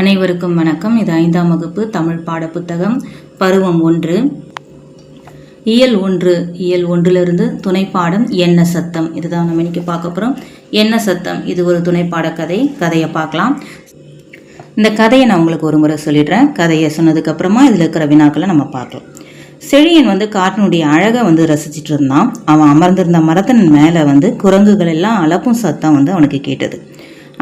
அனைவருக்கும் வணக்கம். இது ஐந்தாம் வகுப்பு தமிழ் பாட புத்தகம் பருவம் ஒன்று. இயல் ஒன்று. இயல் ஒன்றிலிருந்து துணைப்பாடம் என்ன சத்தம்? இதுதான் நம்ம இன்னைக்கு பார்க்க போகிறோம் என்ன சத்தம்? இது ஒரு துணைப்பாட கதை. கதையை பார்க்கலாம். இந்த கதையை நான் உங்களுக்கு ஒரு முறை சொல்லிடுறேன். கதையை சொன்னதுக்கப்புறமா இதில் இருக்கிற வினாக்களை நம்ம பார்க்கலாம். செழியன் வந்து காட்டினுடைய அழகை வந்து ரசிச்சிட்டு இருந்தான். அவன் அமர்ந்திருந்த மரத்தின் மேலே வந்து குரங்குகள் எல்லாம் அலப்பும் சத்தம் வந்து அவனுக்கு கேட்டது.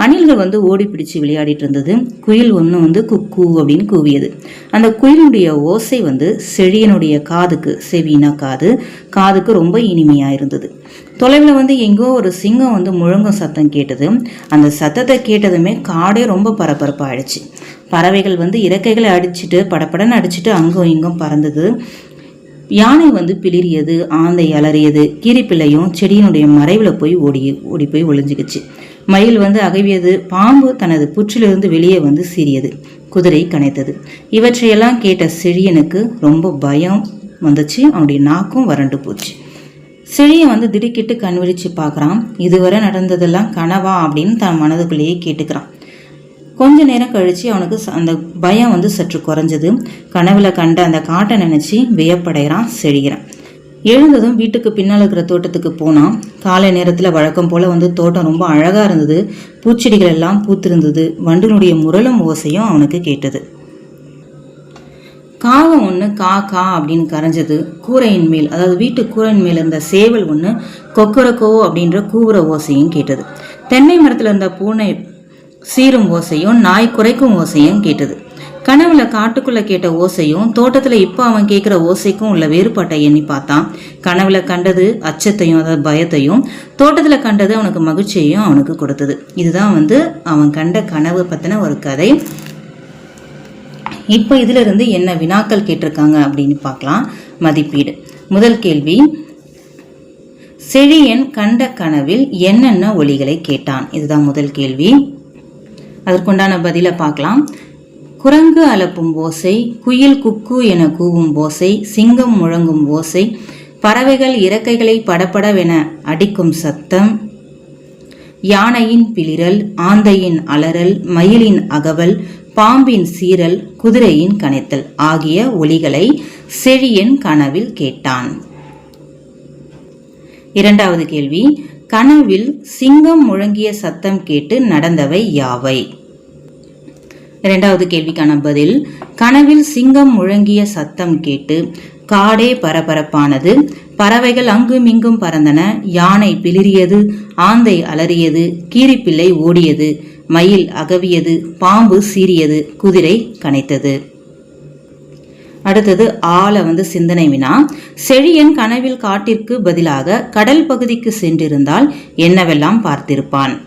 அணில்கள் வந்து ஓடி பிடிச்சு விளையாடிட்டு இருந்தது குயில் ஒன்று வந்து குக்கு அப்படின்னு கூவியது. அந்த குயிலுடைய ஓசை வந்து செழியனுடைய காதுக்கு செவினா காது காதுக்கு ரொம்ப இனிமையாக இருந்தது. தொலைவில் வந்து எங்கோ ஒரு சிங்கம் வந்து முழங்கும் சத்தம் கேட்டது. அந்த சத்தத்தை கேட்டதுமே காடே ரொம்ப பரபரப்பாயிடுச்சு பறவைகள் வந்து இறக்கைகளை அடிச்சுட்டு படபடன்னு அடிச்சுட்டு அங்கும் இங்கும் பறந்தது. யானை வந்து பிளிரியது ஆந்தை அலறியது. கீரிப்பிள்ளையும் செடியினுடைய மறைவில் போய் ஓடி ஓடி போய் ஒளிஞ்சிக்கிச்சு. மயில் வந்து அகவியது பாம்பு தனது புற்றிலிருந்து வெளியே வந்து சீறியது குதிரை கனைத்தது. இவற்றையெல்லாம் கேட்ட செழியனுக்கு ரொம்ப பயம் வந்துச்சு அவனுடைய நாக்கும் வறண்டு போச்சு. செழியன் வந்து திடுக்கிட்டு கண் விழிச்சு பார்க்குறான் இதுவரை நடந்ததெல்லாம் கனவா? அப்படின்னு தன் மனதுக்குள்ளேயே கேட்டுக்கிறான். கொஞ்ச நேரம் கழித்து அவனுக்கு அந்த பயம் வந்து சற்று குறைஞ்சது. கனவுல கண்ட அந்த காட்டை நினச்சி வியப்படைகிறான் செழிகிறான் எழுந்ததும் வீட்டுக்கு பின்னால் இருக்கிற தோட்டத்துக்கு போனால் காலை நேரத்தில் வழக்கம் போல் வந்து தோட்டம் ரொம்ப அழகாக இருந்தது. பூச்செடிகள் எல்லாம் பூத்திருந்தது. வண்டினுடைய முரளும் ஓசையும் அவனுக்கு கேட்டது. காகம் ஒன்று கா கா அப்படின்னு கரைஞ்சது. கூரையின் மேல் அதாவது வீட்டு கூரையின் மேல் இருந்த சேவல் ஒன்று கொக்கரக்கோ அப்படின்ற கூவுற ஓசையும் கேட்டது. தென்னை மரத்தில் இருந்த பூனை சீரும் ஓசையும் நாய் குறைக்கும் ஓசையும் கேட்டது. கனவுல காட்டுக்குள்ள கேட்ட ஓசையும் தோட்டத்துல இப்ப அவன் கேக்குற ஓசைக்கும் உள்ள வேறுபாட்டை எண்ணி பார்த்தான். கனவுல கண்டது அச்சத்தையும் அதாவது பயத்தையும் தோட்டத்துல கண்டது அவனுக்கு மகிழ்ச்சியையும் அவனுக்கு கொடுத்தது. இதுதான் வந்து அவன் கண்ட கனவு பத்தின ஒரு கதை. இப்போ இதுல இருந்து என்ன வினாக்கள் கேட்டிருக்காங்க அப்படின்னு பார்க்கலாம். மதிப்பீடு. முதல் கேள்வி செழியன் கண்ட கனவில் என்னென்ன ஒலிகளை கேட்டான்? இதுதான் முதல் கேள்வி. அதற்குண்டான பதிலை பார்க்கலாம். குரங்கு அலப்பும் ஓசை குயில் குக்கு என கூவும் ஓசை சிங்கம் முழங்கும் ஓசை பறவைகள் இறக்கைகளை படப்படவென அடிக்கும் சத்தம் யானையின் பிளிரல் ஆந்தையின் அலறல் மயிலின் அகவல் பாம்பின் சீரல் குதிரையின் கனைத்தல் ஆகிய ஒலிகளை செழியன் கனவில் கேட்டான். இரண்டாவது கேள்வி கனவில் சிங்கம் முழங்கிய சத்தம் கேட்டு நடந்தவை யாவை? இரண்டாவது கேள்விக்கான பதில் கனவில் சிங்கம் முழங்கிய சத்தம் கேட்டு காடே பரபரப்பானது பறவைகள் அங்குமிங்கும் பறந்தன யானை பிளிரியது ஆந்தை அலறியது கீரிப்பிள்ளை ஓடியது மயில் அகவியது பாம்பு சீரியது குதிரை கனைத்தது. அடுத்தது ஆளை வந்து சிந்தனை வினா. செழியன் கனவில் காட்டிற்கு பதிலாக கடல் பகுதிக்கு சென்றிருந்தால் என்னவெல்லாம் பார்த்திருப்பான்?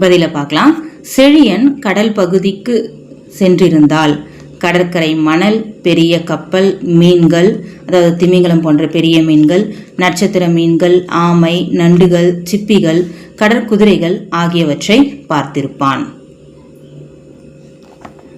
பதில பார்க்கலாம். செழியன் கடல் பகுதிக்கு சென்றிருந்தால் கடற்கரை மணல் பெரிய கப்பல் மீன்கள் அதாவது திமிங்கலம் போன்ற பெரிய மீன்கள் நட்சத்திர மீன்கள் ஆமை நண்டுகள் சிப்பிகள் கடற்குதிரைகள் ஆகியவற்றை பார்த்திருப்பான்.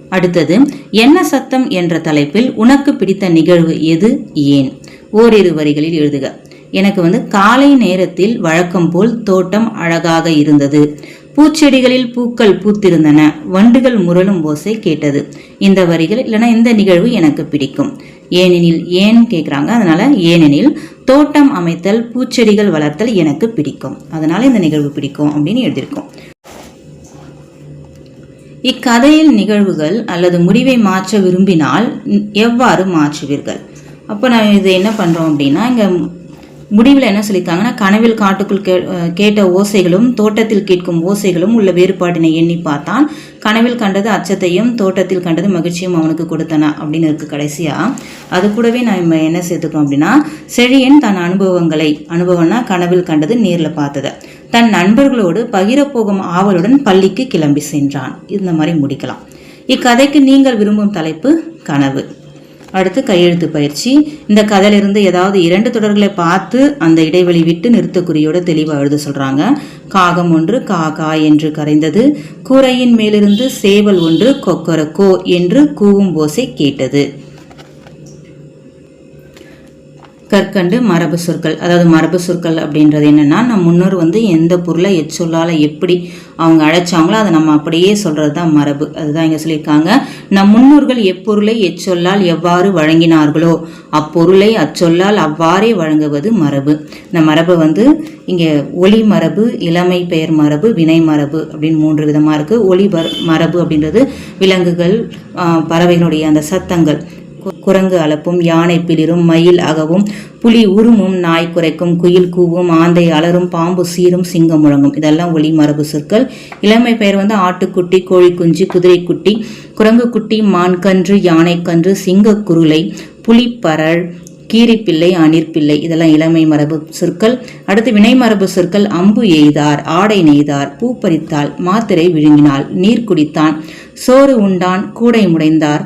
அடுத்தது என்ன சத்தம் என்ற தலைப்பில் உனக்கு பிடித்த நிகழ்வு எது? ஏன்? ஓரிரு வரிகளில் எழுதுக. எனக்கு வந்து காலை நேரத்தில் வழக்கம் போல் தோட்டம் அழகாக இருந்தது. பூச்செடிகளில் பூக்கள் பூத்திருந்தன. வண்டுகள் முரளும் ஓசை கேட்டது. இந்த வரிகள் இல்லைன்னா இந்த நிகழ்வு எனக்கு பிடிக்கும். ஏனெனில் ஏன் கேட்குறாங்க அதனால ஏனெனில் தோட்டம் அமைத்தல் பூச்செடிகள் வளர்த்தல் எனக்கு பிடிக்கும். அதனால இந்த நிகழ்வு பிடிக்கும் அப்படின்னு எழுதியிருக்கோம். இக்கதையில் நிகழ்வுகள் அல்லது முடிவை மாற்ற விரும்பினால் எவ்வாறு மாற்றுவீர்கள்? அப்போ நான் இது என்ன பண்ணுறோம் அப்படின்னா இங்கே முடிவில் என்ன சொல்லியிருக்காங்கன்னா கனவில் காட்டுக்குள் கே கேட்ட ஓசைகளும் தோட்டத்தில் கேட்கும் ஓசைகளும் உள்ள வேறுபாட்டினை எண்ணி பார்த்தான். கனவில் கண்டது அச்சத்தையும் தோட்டத்தில் கண்டது மகிழ்ச்சியும் அவனுக்கு கொடுத்தன அப்படின்னு இருக்கு கடைசியாக அது கூடவே நம்ம என்ன சேர்த்துக்கோம் அப்படின்னா செழியன் தன் அனுபவங்களை அனுபவம்னா கனவில் கண்டது நேரில் பார்த்ததை. தன் நண்பர்களோடு பகிரப்போகும் ஆவலுடன் பள்ளிக்கு கிளம்பி சென்றான். இந்த மாதிரி முடிக்கலாம். இக்கதைக்கு நீங்கள் விரும்பும் தலைப்பு கனவு. அடுத்து கையெழுத்து பயிற்சி. இந்த கதையிலிருந்து ஏதாவது இரண்டு தொடர்களை பார்த்து அந்த இடைவெளி விட்டு நிறுத்தக்குறியோட தெளிவாக எழுத சொல்றாங்க. காகம் ஒன்று கா கா என்று கரைந்தது. கூரையின் மேலிருந்து சேவல் ஒன்று கொக்கரக்கோ என்று கூவும் ஓசை கேட்டது. கற்கண்டு மரபு சொற்கள். அதாவது மரபு சொற்கள் அப்படின்றது என்னென்னா நம்ம முன்னோர் வந்து எந்த பொருளை எச்சொல்லால் எப்படி அவங்க அழைச்சாங்களோ அதை நம்ம அப்படியே சொல்கிறது தான் மரபு. அதுதான் இங்கே சொல்லியிருக்காங்க. நம் முன்னோர்கள் எப்பொருளை எச்சொல்லால் எவ்வாறு வழங்கினார்களோ அப்பொருளை அச்சொல்லால் அவ்வாறே வழங்குவது மரபு. இந்த மரபை வந்து இங்கே ஒளி மரபு இளமை பெயர் மரபு வினை மரபு அப்படின்னு மூன்று விதமாக இருக்குது ஒளி மரபு அப்படின்றது விலங்குகள் பறவைகளுடைய அந்த சத்தங்கள். குரங்கு அலப்பும் யானை பிளிரும் மயில் அகவும் புலி உருமும் நாய் குறைக்கும் குயில் கூவும் ஆந்தை அலரும் பாம்பு சீரும் சிங்கம் முழங்கும். இதெல்லாம் ஒளி மரபு சொற்கள். இளமை பெயர் வந்து ஆட்டுக்குட்டி கோழிக்குஞ்சு குதிரைக்குட்டி குரங்குக்குட்டி மான்கன்று யானைக்கன்று சிங்கக்குருளை புலிப்பரல் கீரிப்பிள்ளை அணிற்பிள்ளை. இதெல்லாம் இளமை மரபு சொற்கள். அடுத்து வினை மரபு சொற்கள். அம்பு எய்தார் ஆடை நெய்தார் பூ பறித்தாள் மாத்திரை விழுங்கினாள் நீர் குடித்தான் சோறு உண்டான் கூடை முடைந்தார்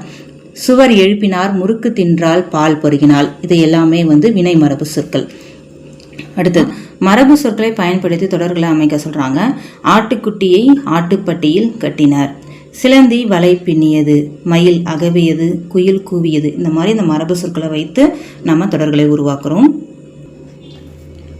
சுவர் எழுப்பினார் முறுக்கு தின்றால் பால் பருகினாள் இது எல்லாமே வந்து வினை மரபு சொற்கள். அடுத்தது மரபு சொற்களை பயன்படுத்தி தொடர்களை அமைக்க சொல்றாங்க. ஆட்டுக்குட்டியை ஆட்டுப்பட்டியில் கட்டினார். சிலந்தி வலை பின்னியது மயில் அகவியது குயில் கூவியது இந்த மாதிரி இந்த மரபு சொற்களை வைத்து நம்ம தொடர்களை உருவாக்குறோம்.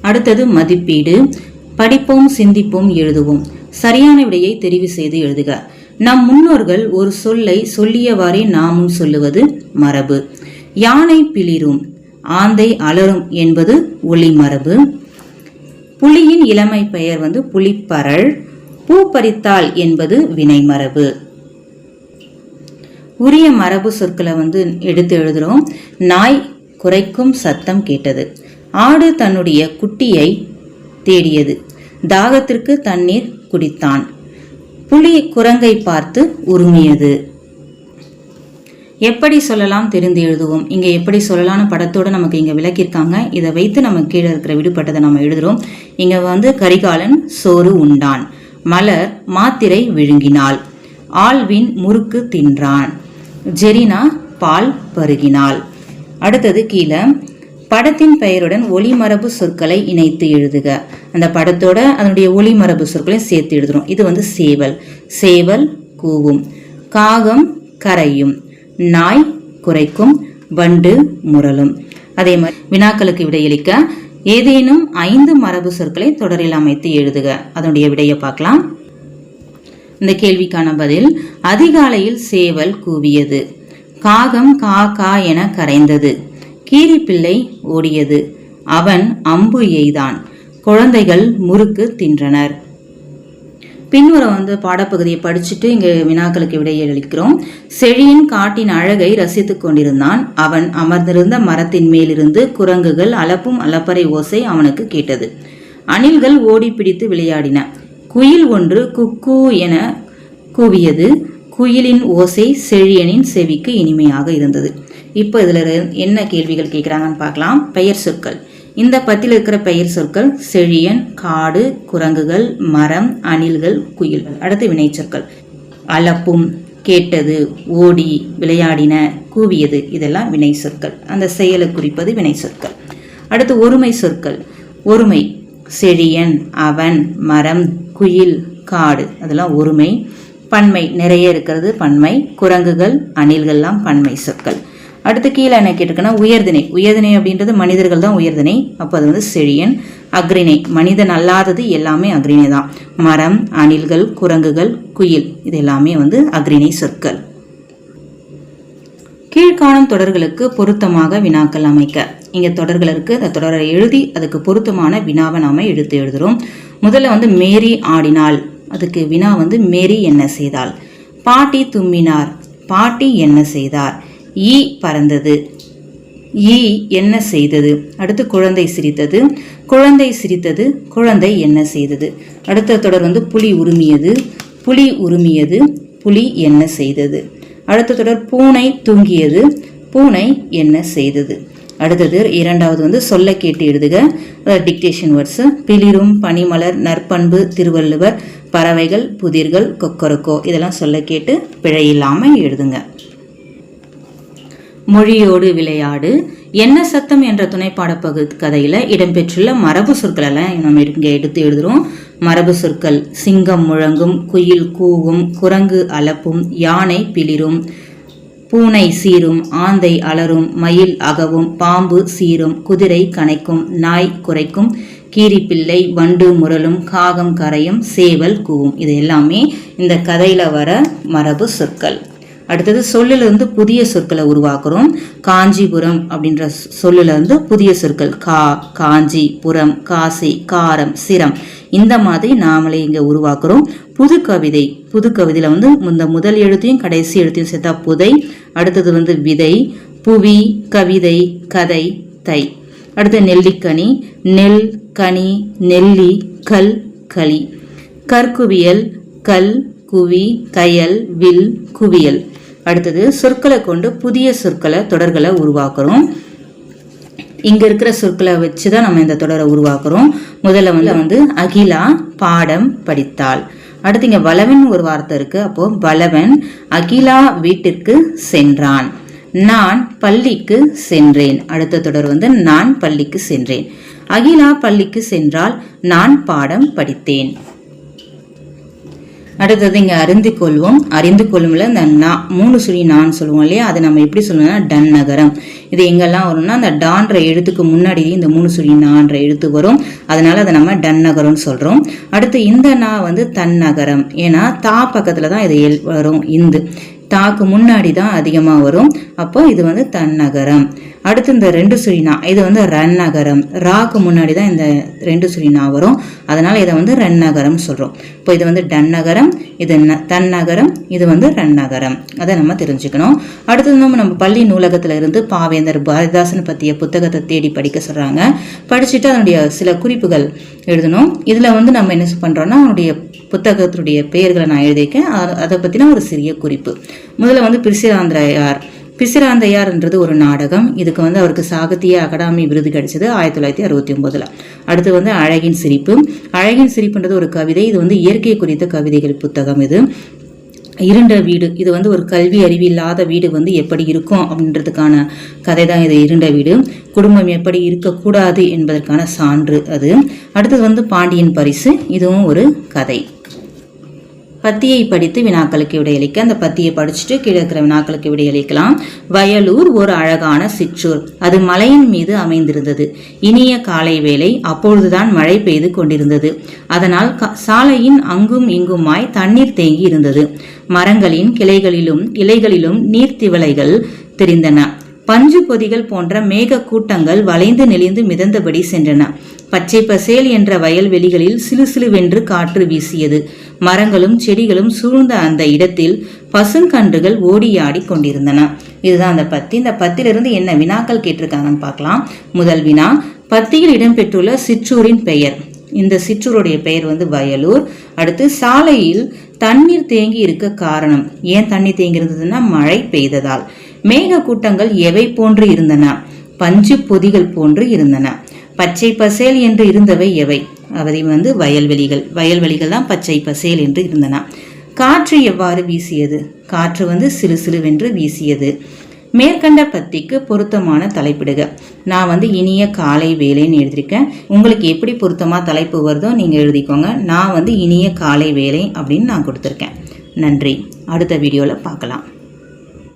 அடுத்தது மதிப்பீடு. படிப்போம் சிந்திப்போம் எழுதுவோம். சரியான விடையை தெரிவு செய்து எழுதுக. நம் முன்னோர்கள் ஒரு சொல்லை சொல்லியவாறே நாமும் சொல்லுவது மரபு. யானை பிளிரும் ஆந்தை அலரும் என்பது ஒளி மரபு. புலியின் இளமை பெயர் வந்து புலிப்பரள் பூ பறித்தாள் என்பது வினை மரபு. உரிய மரபு சொற்களை வந்து எடுத்து எழுதுறோம். நாய் குறைக்கும் சத்தம் கேட்டது. ஆடு தன்னுடைய குட்டியை தேடியது. தாகத்திற்கு தண்ணீர் குடித்தான். புலி குரங்கை பார்த்து உருமியது எப்படி சொல்லலாம் தெரிந்து எழுதுவோம். இங்க எப்படி சொல்லலாம்னு படத்தோடு நமக்கு இங்கே விளக்கியிருக்காங்க. இதை வைத்து நம்ம கீழே இருக்கிற விடுபட்டதை நம்ம எழுதுறோம். இங்க வந்து கரிகாலன் சோறு உண்டான். மலர் மாத்திரை விழுங்கினாள். ஆழ்வின் முறுக்கு தின்றான். ஜெரினா பால் பருகினாள். அடுத்தது கீழே படத்தின் பெயருடன் ஒளிமரபு சொற்களை இணைத்து எழுதுக. அந்த படத்தோட அதனுடைய ஒளிமரபு சொற்களை சேர்த்து எழுதுறோம். இது வந்து சேவல். சேவல் கூவும். காகம் கரையும். நாய் குறைக்கும் வண்டு முரலும் அதே மாதிரி வினாக்களுக்கு விடையளிக்க ஏதேனும் ஐந்து மரபு சொற்களை தொடரில் அமைத்து எழுதுக. அதனுடைய விடையை பார்க்கலாம். இந்த கேள்விக்கான பதில் அதிகாலையில் சேவல் கூவியது. காகம் கா கா என கரைந்தது. கீரிப்பிள்ளை ஓடியது. அவன் அம்பு எய்தான். குழந்தைகள் முறுக்கு தின்றனர். பின்வர வந்து பாடப்பகுதியை படிச்சுட்டு இங்கே வினாக்களுக்கு விடையளிக்கிறோம் செழியின் காட்டின் அழகை ரசித்துக் கொண்டிருந்தான். அவன் அமர்ந்திருந்த மரத்தின் மேலிருந்து குரங்குகள் அலப்பும் அலப்பறை ஓசை அவனுக்கு கேட்டது. அணில்கள் ஓடி பிடித்து விளையாடின. குயில் ஒன்று குக்கூ என கூவியது. குயிலின் ஓசை செழியனின் செவிக்கு இனிமையாக இருந்தது. இப்போ இதில் என்ன கேள்விகள் கேட்குறாங்கன்னு பார்க்கலாம். பெயர் சொற்கள். இந்த பத்தில் இருக்கிற பெயர் சொற்கள் செழியன் காடு குரங்குகள் மரம் அணில்கள் குயில். அடுத்து வினைச்சொற்கள் அலப்பும் கேட்டது ஓடி விளையாடின கூவியது இதெல்லாம் வினை சொற்கள். அந்த செயலை குறிப்பது வினை சொற்கள். அடுத்து ஒருமை சொற்கள். ஒருமை செழியன் அவன் மரம் குயில் காடு. அதெல்லாம் ஒருமை. பன்மை நிறைய இருக்கிறது. பன்மை குரங்குகள் அணில்கள்லாம் பன்மை சொற்கள். அடுத்து கீழே என்ன கேட்டிருக்குன்னா உயர்திணை. உயர்திணை அப்படின்றது மனிதர்கள் தான் உயர்திணை. அப்போ அது வந்து செழியன். அக்ரிணை மனிதன் அல்லாதது எல்லாமே அக்ரிணை தான். மரம் அணில்கள் குரங்குகள் குயில். இது எல்லாமே வந்து அக்ரிணை சொற்கள். கீழ்காணும் தொடர்களுக்கு பொருத்தமாக வினாக்கள் அமைக்க. இங்கே தொடர்கள் இருக்குது அந்த தொடரை எழுதி அதுக்கு பொருத்தமான வினாவை நாம் எடுத்து எழுதுகிறோம் முதல்ல வந்து மேரி ஆடினாள். அதுக்கு வினா வந்து மேரி என்ன செய்தாள்? பாட்டி தும்மினார். பாட்டி என்ன செய்தார்? ஈ பறந்தது. ஈ என்ன செய்தது? அடுத்து குழந்தை சிரித்தது. குழந்தை சிரித்தது. குழந்தை என்ன செய்தது? அடுத்த தொடர் வந்து புலி உருமியது. புலி உருமியது. புலி என்ன செய்தது? அடுத்த தொடர் பூனை தூங்கியது. பூனை என்ன செய்தது? அடுத்தது இரண்டாவது வந்து சொல்ல கேட்டு எழுதுக. டிக்டேஷன் வேர்ட்ஸு பிளிரும் பனிமலர் நற்பண்பு திருவள்ளுவர் பறவைகள் புதிர்கள் கொக்கரக்கோ இதெல்லாம் சொல்ல கேட்டு பிழை இல்லாமல் எழுதுங்க. மொழியோடு விளையாடு. என்ன சத்தம் என்ற துணைப்பாட பகுதி கதையில் இடம்பெற்றுள்ள மரபு சொற்கள் எல்லாம் நம்ம இங்கே எடுத்து எழுதுறோம். மரபு சொற்கள் சிங்கம் முழங்கும் குயில் கூவும் குரங்கு அலப்பும் யானை பிளிரும் பூனை சீரும் ஆந்தை அலரும் மயில் அகவும் பாம்பு சீரும் குதிரை கனைக்கும் நாய் குறைக்கும் கீரிப்பிள்ளை வண்டு முரலும் காகம் கரையும் சேவல் கூவும். இது எல்லாமே இந்த கதையில வர மரபு சொற்கள். அடுத்தது சொல்லிலிருந்து புதிய சொற்களை உருவாக்குறோம். காஞ்சிபுரம் அப்படின்ற சொல்லிலிருந்து புதிய சொற்கள். கா காஞ்சி புறம் காசி காரம் சிரம். இந்த மாதிரி நாமளே இங்கே உருவாக்குறோம். புது கவிதை. புது கவிதையில் வந்து இந்த முதல் எழுத்தையும் கடைசி எழுத்தையும் சேர்த்தா புதை அடுத்தது வந்து விதை புவி கவிதை கதை தை. அடுத்து நெல்லிக்கனி நெல் கனி நெல்லி கல் களி. கற்குவியல் கல் குவி கயல் வில் குவியல். அடுத்தது சொற்களை கொண்டு புதிய சொற்களை தொடர்களை உருவாக்குறோம். இங்க இருக்கிற சொற்களை வச்சு தான் நம்ம இந்த தொடரை உருவாக்குறோம். முதல்ல வந்து வந்து அகிலா பாடம் படித்தாள். அடுத்து இங்க வளவன் ஒரு வார்த்தை இருக்கு. அப்போ வளவன் அகிலா வீட்டிற்கு சென்றான். நான் பள்ளிக்கு சென்றேன். அடுத்த தொடர் வந்து நான் பள்ளிக்கு சென்றேன். அகிலா பள்ளிக்கு சென்றால் நான் பாடம் படித்தேன். அடுத்தது இங்கே அறிந்து கொள்வோம். அறிந்து கொள்ளும்ல இந்த நா மூணு சுழி நான் சொல்லுவோம் இல்லையா? அதை நம்ம எப்படி சொல்லணும்னா டன் நகரம். இது எங்கெல்லாம் வரும்னா அந்த டான்ற எழுத்துக்கு முன்னாடி இந்த மூணு சுழி நான்ற எழுத்து வரும். அதனால அதை நம்ம டன் நகரம்னு சொல்கிறோம் அடுத்து இந்த நா வந்து தன் நகரம். ஏன்னா தா பக்கத்தில் தான் இது எல் வரும் இந்து. தாக்கு முன்னாடி தான் அதிகமாக வரும். அப்போ இது வந்து தன்னகரம் அடுத்து இந்த ரெண்டு சுழினா இது வந்து ரன் நகரம். ராக்கு முன்னாடி தான் இந்த ரெண்டு சுழினா வரும். அதனால் இதை வந்து ரன் நகரம் சொல்கிறோம் இப்போ இது வந்து டன் நகரம் இது ந தன்னகரம் இது வந்து ரன் நகரம். அதை நம்ம தெரிஞ்சுக்கணும். அடுத்தது நம்ம நம்ம பள்ளி நூலகத்தில் இருந்து பாவேந்தர் பாரதிதாசன் பற்றிய புத்தகத்தை தேடி படிக்க சொல்கிறாங்க படிச்சுட்டு அதனுடைய சில குறிப்புகள் எழுதணும். இதில் வந்து நம்ம என்ன பண்ணுறோன்னா அவனுடைய புத்தகத்துடைய பெயர்களை நான் எழுதியிருக்கேன். அதை பற்றின ஒரு சிறிய குறிப்பு. முதல்ல வந்து பிரிசிராந்திரையார். பிசிராந்தையார்ன்றது ஒரு நாடகம். இதுக்கு வந்து அவருக்கு சாகித்ய அகாடமி விருது கிடைச்சது ஆயிரத்தி தொள்ளாயிரத்தி அறுபத்தி ஒன்பதுல. அடுத்து வந்து அழகின் சிரிப்பு. அழகின் சிரிப்புன்றது ஒரு கவிதை. இது வந்து இயற்கை குறித்த கவிதைகள் புத்தகம் இது. இருண்ட வீடு. இது வந்து ஒரு கல்வி அறிவு இல்லாத வீடு வந்து எப்படி இருக்கும் அப்படின்றதுக்கான கதை தான் இது இருண்ட வீடு. குடும்பம் எப்படி இருக்கக்கூடாது என்பதற்கான சான்று அது. அடுத்தது வந்து பாண்டியன் பரிசு. இதுவும் ஒரு கதை. பத்தியை படித்து வினாக்களுக்கு விடையளிக்க அந்த பத்தியை படிச்சுட்டு கீழே இருக்கிற வினாக்களுக்கு விடையளிக்கலாம். வயலூர் ஒரு அழகான சிற்றூர். அது மலையின் மீது அமைந்திருந்தது. இனிய காலை வேளை அப்பொழுதுதான் மழை பெய்து கொண்டிருந்தது. அதனால் க- சாலையின் அங்கும் இங்குமாய் தண்ணீர் தேங்கி இருந்தது. மரங்களின் கிளைகளிலும் இலைகளிலும் நீர்த்திவளைகள் தெரிந்தன. பஞ்சு பொதிகள் போன்ற மேக கூட்டங்கள் வளைந்து நெளிந்து மிதந்தபடி சென்றன. பச்சை பசேல் என்ற வயல்வெளிகளில் சிலுசிலுவென்று காற்று வீசியது. மரங்களும் செடிகளும் சூழ்ந்த அந்த இடத்தில் பசுங்கன்றுகள் ஓடியாடி கொண்டிருந்தன. இதுதான் அந்த பத்தி. இந்த பத்திலிருந்து என்ன வினாக்கள் கேட்டிருக்காங்கன்னு பார்க்கலாம். முதல் வினா பத்தியில் இடம்பெற்றுள்ள சிற்றூரின் பெயர். இந்த சிற்றூருடைய பெயர் வந்து வயலூர். அடுத்து சாலையில் தண்ணீர் தேங்கி இருக்க காரணம். ஏன் தண்ணி தேங்கி இருந்ததுன்னா மழை பெய்ததால். மேக கூட்டங்கள் எவை போன்று இருந்தன? பஞ்சு பொதிகள் போன்று இருந்தன. பச்சை பசேல் என்று இருந்தவை எவை? அவை வந்து வயல்வெளிகள். வயல்வெளிகள் தான் பச்சை பசேல் என்று இருந்தன. காற்று எவ்வாறு வீசியது? காற்று வந்து சிறு சிலுவென்று வீசியது. மேற்கண்ட பத்திக்கு பொருத்தமான தலைப்பிடுக. நான் வந்து இனிய காலை வேலைன்னு எழுதியிருக்கேன். உங்களுக்கு எப்படி பொருத்தமாக தலைப்பு வருதோ நீங்கள் எழுதிக்கோங்க. நான் வந்து இனிய காலை வேலை அப்படின்னு நான் கொடுத்துருக்கேன். நன்றி. அடுத்த வீடியோவில் பார்க்கலாம்.